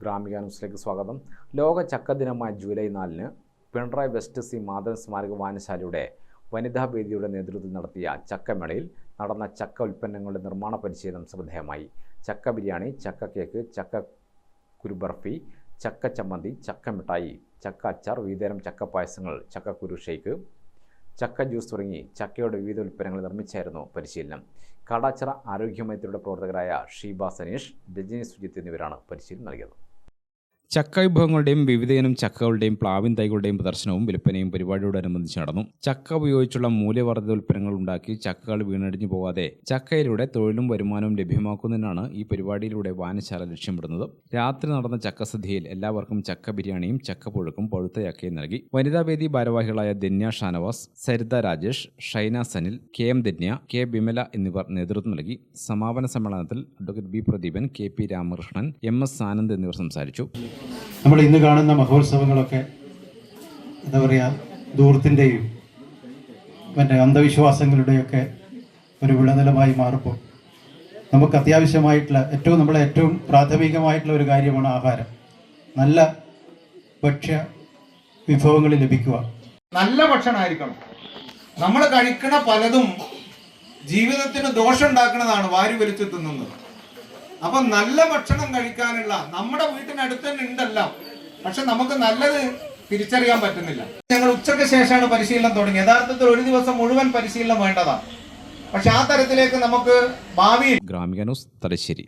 ഗ്രാമിക ന്യൂസിലേക്ക് സ്വാഗതം. ലോക ചക്ക ദിനമായ ജൂലൈ നാലിന് പിണറായി വെസ്റ്റ് സി മാധവൻ സ്മാരക വായനശാലയുടെ വനിതാ വേദിയുടെ നേതൃത്വത്തിൽ നടത്തിയ ചക്കമേളയിൽ നടന്ന ചക്ക ഉൽപ്പന്നങ്ങളുടെ നിർമ്മാണ പരിശീലനം ശ്രദ്ധേയമായി. ചക്ക ബിരിയാണി ചക്ക കേക്ക് ചക്ക കുരുബർഫി ചക്ക ചമ്മന്തി ചക്ക മിഠായി ചക്ക അച്ചാർ വിവിധതരം ചക്ക പായസങ്ങൾ ചക്ക കുരു ഷേക്ക് ചക്ക ജ്യൂസ് തുടങ്ങി ചക്കയുടെ വിവിധ ഉൽപ്പന്നങ്ങൾ നിർമ്മിച്ചായിരുന്നു പരിശീലനം. കാടാച്ചിറ ആരോഗ്യമയത്തിലൂടെ പ്രവർത്തകരായ ഷീബ സനീഷ് രജനി സുജിത്ത് എന്നിവരാണ് പരിശീലനം നൽകിയത്. ചക്ക വിഭവങ്ങളുടെയും വിവിധയിനം ചക്കകളുടെയും പ്ലാവിൻ തൈകളുടെയും പ്രദർശനവും വിൽപ്പനയും പരിപാടിയോടനുബന്ധിച്ച് നടന്നു. ചക്ക ഉപയോഗിച്ചുള്ള മൂല്യവർദ്ധിത ഉൽപ്പന്നങ്ങൾ ഉണ്ടാക്കി ചക്കകൾ വീണടിഞ്ഞു പോകാതെ ചക്കയിലൂടെ തൊഴിലും വരുമാനവും ലഭ്യമാക്കുന്നതിനാണ് ഈ പരിപാടിയിലൂടെ വായനശാല ലക്ഷ്യമിടുന്നത്. രാത്രി നടന്ന ചക്കസദ്യയിൽ എല്ലാവർക്കും ചക്ക ബിരിയാണിയും ചക്കപ്പുഴുക്കും പഴുത്ത ചക്കയും നൽകി. വനിതാവേദി ഭാരവാഹികളായ Dhanya Shanavas Saritha Rajesh Shaina Sanil K M Dhanya K Bimala എന്നിവർ നേതൃത്വം നൽകി. സമാപന സമ്മേളനത്തിൽ advocate B Pradeepan K P Ramakrishnan M S Anand എന്നിവർ സംസാരിച്ചു. നമ്മൾ ഇന്ന് കാണുന്ന മഹോത്സവങ്ങളൊക്കെ എന്താ പറയുക ദൂരത്തിന്റെയും മറ്റേ അന്ധവിശ്വാസങ്ങളുടെയൊക്കെ ഒരു വിളനിലമായി മാറുമ്പോൾ നമുക്ക് അത്യാവശ്യമായിട്ടുള്ള ഏറ്റവും നമ്മളെ ഏറ്റവും പ്രാഥമികമായിട്ടുള്ള ഒരു കാര്യമാണ് ആഹാരം. നല്ല ഭക്ഷ്യ വിഭവങ്ങൾ ലഭിക്കുക. നല്ല ഭക്ഷണമായിരിക്കണം നമ്മൾ കഴിക്കുന്ന പലതും ജീവിതത്തിന് ദോഷം ഉണ്ടാക്കുന്നതാണ് വാരി വലിച്ചു തിന്നുന്നത്. അപ്പൊ നല്ല ഭക്ഷണം കഴിക്കാനുള്ള നമ്മുടെ വീട്ടിനടുത്ത് തന്നെ ഉണ്ടല്ലോ പക്ഷെ നമുക്ക് നല്ലത് തിരിച്ചറിയാൻ പറ്റുന്നില്ല. ഞങ്ങൾ ഉച്ചയ്ക്ക് ശേഷമാണ് പരിശീലനം തുടങ്ങി യഥാർത്ഥത്തിൽ ഒരു ദിവസം മുഴുവൻ പരിശീലനം വേണ്ടതാണ്. പക്ഷെ ആ തരത്തിലേക്ക് നമുക്ക് ഭാവിയിൽ ഗ്രാമിക തലശ്ശേരി.